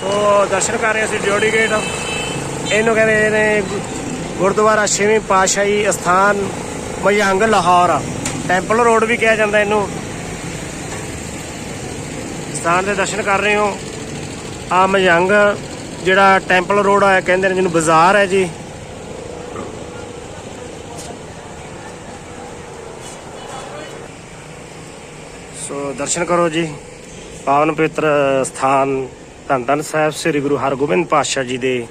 ਸੋ ਦਰਸ਼ਨ ਕਰ ਰਹੇ ਸੀ ਡਿਓੜੀ ਗੇਟ। ਇਹਨੂੰ ਕਹਿੰਦੇ ਨੇ ਗੁਰਦੁਆਰਾ ਛੇਵੀਂ ਪਾਤਸ਼ਾਹੀ ਸਥਾਨ ਮਯੰਗ ਲਾਹੌਰ। ਟੈਂਪਲ ਰੋਡ ਵੀ ਕਿਹਾ ਜਾਂਦਾ ਇਹਨੂੰ। ਸਥਾਨ ਦੇ ਦਰਸ਼ਨ ਕਰ ਰਹੇ ਹੋ। ਆ ਮਯੰਗ ਜਿਹੜਾ ਟੈਂਪਲ ਰੋਡ ਆ, ਕਹਿੰਦੇ ਨੇ ਜਿਹਨੂੰ ਬਾਜ਼ਾਰ ਹੈ ਜੀ। ਸੋ ਦਰਸ਼ਨ ਕਰੋ ਜੀ। ਪਾਵਨ ਪਵਿੱਤਰ ਸਥਾਨ ਧੰਨ ਧੰਨ ਸਾਹਿਬ ਸ੍ਰੀ ਗੁਰੂ ਹਰਗੋਬਿੰਦ ਪਾਤਸ਼ਾਹ ਜੀ ਦੇ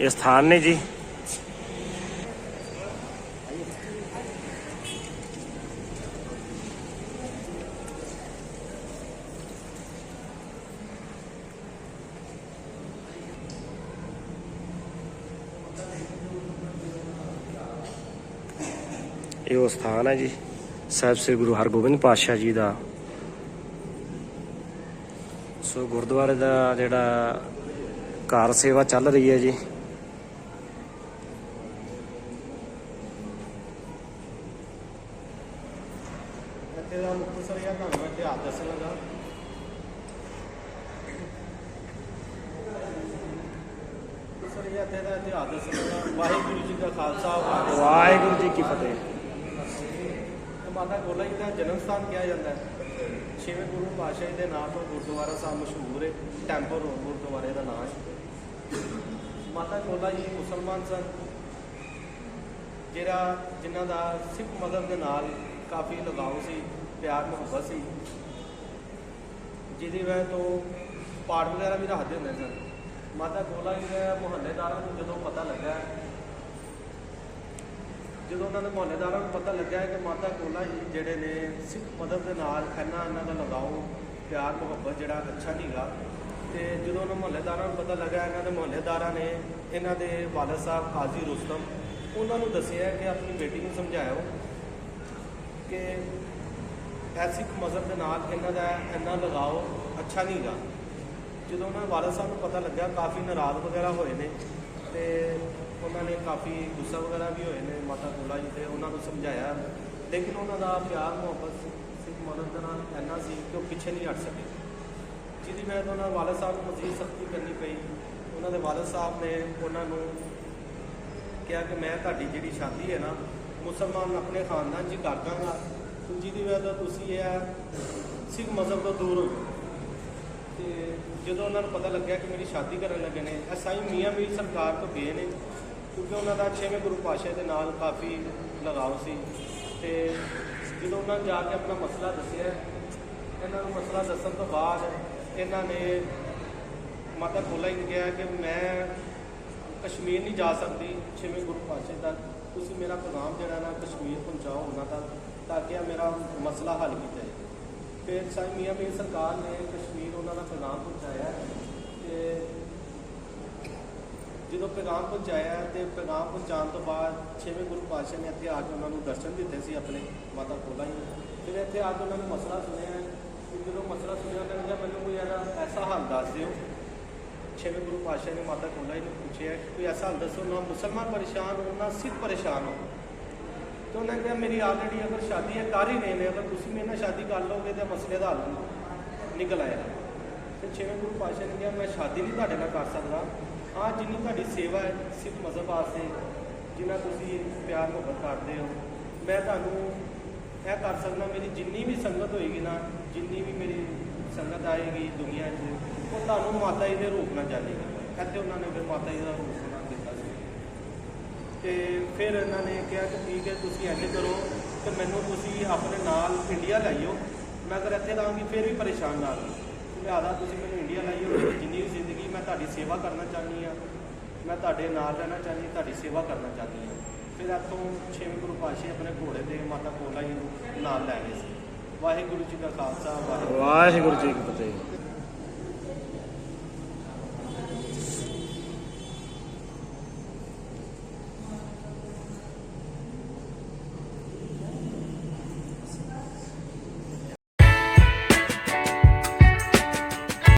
ਇਹ ਸਥਾਨ ਨੇ ਜੀ। ਇਹ ਉਹ ਸਥਾਨ ਹੈ ਜੀ, ਸਾਹਿਬ ਸ੍ਰੀ ਗੁਰੂ ਹਰਗੋਬਿੰਦ ਪਾਤਸ਼ਾਹ ਜੀ ਦਾ। ਸੋ ਗੁਰਦੁਆਰੇ ਦਾ ਜਿਹੜਾ ਕਾਰ ਸੇਵਾ ਚੱਲ ਰਹੀ ਹੈ ਜੀ। ਇੱਥੇ ਦਾ ਤੁਹਾਨੂੰ ਇਤਿਹਾਸ ਦੱਸਣ ਲੱਗਾ। ਇੱਥੇ ਦਾ ਇਤਿਹਾਸ ਦੱਸਣ ਲੱਗਾ। ਵਾਹਿਗੁਰੂ ਜੀ ਦਾ ਖਾਲਸਾ ਵਾਹਿਗੁਰੂ ਜੀ ਕੀ ਫਤਿਹ। ਮਾਤਾ ਗੋਲਾ ਜੀ ਦਾ ਜਨਮ ਸਥਾਨ ਕਿਹਾ ਜਾਂਦਾ ਹੈ। ਛੇਵੇਂ ਗੁਰੂ ਪਾਤਸ਼ਾਹ ਜੀ ਦੇ ਨਾਮ ਤੋਂ ਗੁਰਦੁਆਰਾ ਸਾਹਿਬ ਮਸ਼ਹੂਰ ਹੈ ਟੈਂਪਲ ਰੋਡ ਗੁਰਦੁਆਰੇ ਦਾ ਨਾਮ ਹੈ। ਮਾਤਾ ਕੋਲਾ ਜੀ ਮੁਸਲਮਾਨ ਸਨ। ਜਿਹੜਾ ਜਿਨ੍ਹਾਂ ਦਾ ਸਿੱਖ ਮਜ਼ਹਬ ਦੇ ਨਾਲ ਕਾਫੀ ਲਗਾਓ ਸੀ, ਪਿਆਰ ਮੁਹੱਬਤ ਸੀ। ਜਿਹਦੀ ਵਜ੍ਹਾ ਤੋਂ ਪਾਠ ਵਗੈਰਾ ਵੀ ਰੱਖਦੇ ਹੁੰਦੇ ਸਨ। ਮਾਤਾ ਕੋਲਾ ਜੀ ਦੇ ਮੁਹੱਲੇਦਾਰਾਂ ਨੂੰ ਜਦੋਂ ਪਤਾ ਲੱਗਾ ਜਦੋਂ ਉਹਨਾਂ ਦੇ ਮੁਹੱਲੇਦਾਰਾਂ ਨੂੰ ਪਤਾ ਲੱਗਿਆ ਕਿ ਮਾਤਾ ਕੋਲਾ ਜੀ ਜਿਹੜੇ ਨੇ ਸਿੱਖ ਮਦਦ ਦੇ ਨਾਲ ਇੰਨਾ ਇਹਨਾਂ ਦਾ ਲਗਾਓ, ਪਿਆਰ, ਮੁਹੱਬਤ ਜਿਹੜਾ ਅੱਛਾ ਨਹੀਂਗਾ ਤੇ ਜਦੋਂ ਉਹਨਾਂ ਮੁਹੱਲੇਦਾਰਾਂ ਨੂੰ ਪਤਾ ਲੱਗਾ ਇਹਨਾਂ ਦੇ ਮੁਹੱਲੇਦਾਰਾਂ ਨੇ ਇਹਨਾਂ ਦੇ ਵਾਲਦ ਸਾਹਿਬ ਕਾਜ਼ੀ ਰੁਸਤਮ, ਉਹਨਾਂ ਨੂੰ ਦੱਸਿਆ ਕਿ ਆਪਣੀ ਬੇਟੀ ਨੂੰ ਸਮਝਾਇਓ ਕਿ ਇਹ ਸਿੱਖ ਮਜ਼ਹਬ ਦੇ ਨਾਲ ਇਹਨਾਂ ਦਾ ਇੰਨਾ ਲਗਾਓ ਅੱਛਾ ਨਹੀਂਗਾ ਜਦੋਂ ਉਹਨਾਂ ਦੇ ਵਾਲਦ ਸਾਹਿਬ ਨੂੰ ਪਤਾ ਲੱਗਾ ਕਾਫੀ ਨਾਰਾਜ਼ ਵਗੈਰਾ ਹੋਏ ਨੇ ਤੇ ਉਹਨਾਂ ਨੇ ਕਾਫੀ ਗੁੱਸਾ ਵਗੈਰਾ ਵੀ ਹੋਏ ਨੇ, ਮਾਤਾ ਕੋਲਾ ਜੀ ਤੇ ਉਹਨਾਂ ਨੂੰ ਸਮਝਾਇਆ। ਲੇਕਿਨ ਉਹਨਾਂ ਦਾ ਪਿਆਰ, ਮੁਹੱਬਤ ਸਿੱਖ- ਸਿੱਖ ਮਦਦ ਦੇ ਨਾਲ ਇੰਨਾ ਸੀ ਕਿ ਉਹ ਪਿੱਛੇ ਨਹੀਂ ਹਟ ਸਕੇ। ਜਿਹਦੀ ਵਜ੍ਹਾ ਤੋਂ ਉਹਨਾਂ ਵਾਲਦ ਸਾਹਿਬ ਨੂੰ ਮਜ਼ੀਦ ਸਖਤੀ ਕਰਨੀ ਪਈ, ਉਹਨਾਂ ਦੇ ਵਾਲਦ ਸਾਹਿਬ ਨੇ ਉਹਨਾਂ ਨੂੰ ਕਿਹਾ ਕਿ ਮੈਂ ਤੁਹਾਡੀ ਜਿਹੜੀ ਸ਼ਾਦੀ ਹੈ ਨਾ, ਮੁਸਲਮਾਨ ਆਪਣੇ ਖਾਨਦਾਨ 'ਚ ਹੀ ਕਰ ਦਾਂਗਾ ਜਿਹਦੀ ਵਜ੍ਹਾ ਤੋਂ ਤੁਸੀਂ ਇਹ ਸਿੱਖ ਮਜ਼ਹਬ ਤੋਂ ਦੂਰ ਹੋ ਜਾਓ। ਤੇ ਜਦੋਂ ਉਹਨਾਂ ਨੂੰ ਪਤਾ ਲੱਗਿਆ ਕਿ ਮੇਰੀ ਸ਼ਾਦੀ ਕਰਨ ਲੱਗੇ ਨੇ ਇਹ ਸਾਈਂ ਮੀਆਂ ਮੀਰ ਸਰਕਾਰ ਤੋਂ ਗਏ ਨੇ। ਕਿਉਂਕਿ ਉਹਨਾਂ ਦਾ ਛੇਵੇਂ ਗੁਰੂ ਪਾਤਸ਼ਾਹ ਦੇ ਨਾਲ ਕਾਫੀ ਲਗਾਵ ਸੀ ਤੇ ਜਦੋਂ ਉਹਨਾਂ ਜਾ ਕੇ ਆਪਣਾ ਮਸਲਾ ਦੱਸਿਆ, ਇਹਨਾਂ ਨੂੰ ਮਸਲਾ ਦੱਸਣ ਤੋਂ ਬਾਅਦ ਇਹਨਾਂ ਨੇ ਮਾਤਾ ਕੋਲਾ ਹੀ ਨੇ ਕਿਹਾ ਕਿ ਮੈਂ ਕਸ਼ਮੀਰ ਨਹੀਂ ਜਾ ਸਕਦੀ, ਛੇਵੇਂ ਗੁਰੂ ਪਾਤਸ਼ਾਹ ਤੱਕ। ਤੁਸੀਂ ਮੇਰਾ ਪੈਗਾਮ ਜਿਹੜਾ ਨਾ ਕਸ਼ਮੀਰ ਪਹੁੰਚਾਓ, ਉਹਨਾਂ ਤੱਕ, ਤਾਂ ਕਿ ਇਹ ਮੇਰਾ ਮਸਲਾ ਹੱਲ ਕੀਤਾ ਜਾਏ ਫਿਰ ਸਾਈ ਮੀਆਂ ਮੀਰ ਸਰਕਾਰ ਨੇ ਕਸ਼ਮੀਰ ਉਹਨਾਂ ਦਾ ਪੈਗਾਮ ਪਹੁੰਚਾਇਆ। ਜਦੋਂ ਪੈਗਾਮ ਪਹੁੰਚਾਇਆ ਤੇ ਪੈਗਾਮ ਪਹੁੰਚਾਉਣ ਤੋਂ ਬਾਅਦ ਛੇਵੇਂ ਗੁਰੂ ਪਾਤਸ਼ਾਹ ਨੇ ਇੱਥੇ ਆ ਕੇ ਉਹਨਾਂ ਨੂੰ ਦਰਸ਼ਨ ਦਿੱਤੇ ਸੀ ਆਪਣੇ ਮਾਤਾ ਕੋਲਾ ਹੀ ਨੂੰ। ਫਿਰ ਇੱਥੇ ਆ ਕੇ ਉਹਨਾਂ ਨੇ ਮਸਲਾ ਸੁਣਿਆ। ਕਿ ਜਦੋਂ ਮਸਲਾ ਸੁਣਿਆ ਉਹਨਾਂ ਕਿਹਾ ਮੈਨੂੰ ਕੋਈ ਇਹਦਾ ਐਸਾ ਹੱਲ ਦੱਸ ਦਿਓ। ਛੇਵੇਂ ਗੁਰੂ ਪਾਤਸ਼ਾਹ ਨੇ ਮਾਤਾ ਕੋਲਾ ਹੀ ਨੂੰ ਪੁੱਛਿਆ, ਕੋਈ ਐਸਾ ਹੱਲ ਦੱਸੋ, ਨਾ ਮੁਸਲਮਾਨ ਪਰੇਸ਼ਾਨ ਹੋ, ਨਾ ਸਿੱਖ ਪਰੇਸ਼ਾਨ ਹੋ? ਤੇ ਉਹਨਾਂ ਨੇ ਕਿਹਾ, ਮੇਰੀ ਆਲਰੇਡੀ ਅਗਰ ਸ਼ਾਦੀ ਹੈ, ਕਰ ਹੀ ਰਹੇ ਨੇ। ਅਗਰ ਤੁਸੀਂ ਮੇਰੇ ਨਾਲ ਸ਼ਾਦੀ ਕਰ ਲਓਗੇ ਤਾਂ ਮਸਲੇ ਦਾ ਹੱਲ ਨਿਕਲ ਆਇਆ ਤੇ ਛੇਵੇਂ ਗੁਰੂ ਪਾਤਸ਼ਾਹ ਨੇ ਕਿਹਾ, ਮੈਂ ਸ਼ਾਦੀ ਨਹੀਂ ਤੁਹਾਡੇ ਨਾਲ ਕਰ ਸਕਦਾ। ਹਾਂ ਜਿੰਨੀ ਤੁਹਾਡੀ ਸੇਵਾ ਹੈ, ਸਿੱਖ ਮਜ਼ਹਬ ਵਾਸਤੇ, ਜਿੰਨਾ ਤੁਸੀਂ ਪਿਆਰ ਮੁਹੱਬਤ ਕਰਦੇ ਹੋ, ਮੈਂ ਤੁਹਾਨੂੰ ਇਹ ਕਰ ਸਕਦਾ, ਮੇਰੀ ਜਿੰਨੀ ਵੀ ਸੰਗਤ ਹੋਏਗੀ ਨਾ, ਜਿੰਨੀ ਵੀ ਮੇਰੀ ਸੰਗਤ ਆਏਗੀ ਦੁਨੀਆ 'ਚ, ਉਹ ਤੁਹਾਨੂੰ ਮਾਤਾ ਜੀ ਦੇ ਰੂਪ ਨਾਲ ਜਾਣੇਗੀ। ਇੱਥੇ ਉਹਨਾਂ ਨੇ ਫਿਰ ਮਾਤਾ ਜੀ ਦਾ ਰੂਪ ਬਣਾ ਦਿੱਤਾ ਸੀ। ਤੇ ਫਿਰ ਇਹਨਾਂ ਨੇ ਕਿਹਾ ਕਿ ਠੀਕ ਹੈ, ਤੁਸੀਂ ਇੰਝ ਕਰੋ ਕਿ ਮੈਨੂੰ ਤੁਸੀਂ ਆਪਣੇ ਨਾਲ ਇੰਡੀਆ ਲਾਈਓ ਮੈਂ ਅਗਰ ਇੱਥੇ ਰਹਾਂਗੀ, ਫਿਰ ਵੀ ਪਰੇਸ਼ਾਨ ਨਾ ਰਹੋ। ਲਿਆਦਾ ਤੁਸੀਂ ਮੈਨੂੰ ਇੰਡੀਆ ਲਾਈ ਹੋ ਜਿੰਨੀ ਵੀ ਜ਼ਿੰਦਗੀ ਮੈਂ ਤੁਹਾਡੀ ਸੇਵਾ ਕਰਨਾ ਚਾਹੁੰਦੀ ਹਾਂ, ਮੈਂ ਤੁਹਾਡੇ ਨਾਲ ਰਹਿਣਾ ਚਾਹੁੰਦੀ ਹਾਂ ਤੁਹਾਡੀ ਸੇਵਾ ਕਰਨਾ ਚਾਹੁੰਦੀ ਹਾਂ। ਫਿਰ ਇੱਥੋਂ ਛੇਵੇਂ ਗੁਰੂ ਪਾਤਸ਼ਾਹ ਆਪਣੇ ਘੋੜੇ ਦੇ ਮਾਤਾ ਕੋਲਾ ਜੀ ਨੂੰ ਨਾਲ ਲੈ ਗਏ ਸੀ। ਵਾਹਿਗੁਰੂ ਜੀ ਦਾ ਖਾਲਸਾ, ਵਾਹਿਗੁਰੂ ਵਾਹਿਗੁਰੂ ਜੀ ਕੀ ਫਤਿਹ।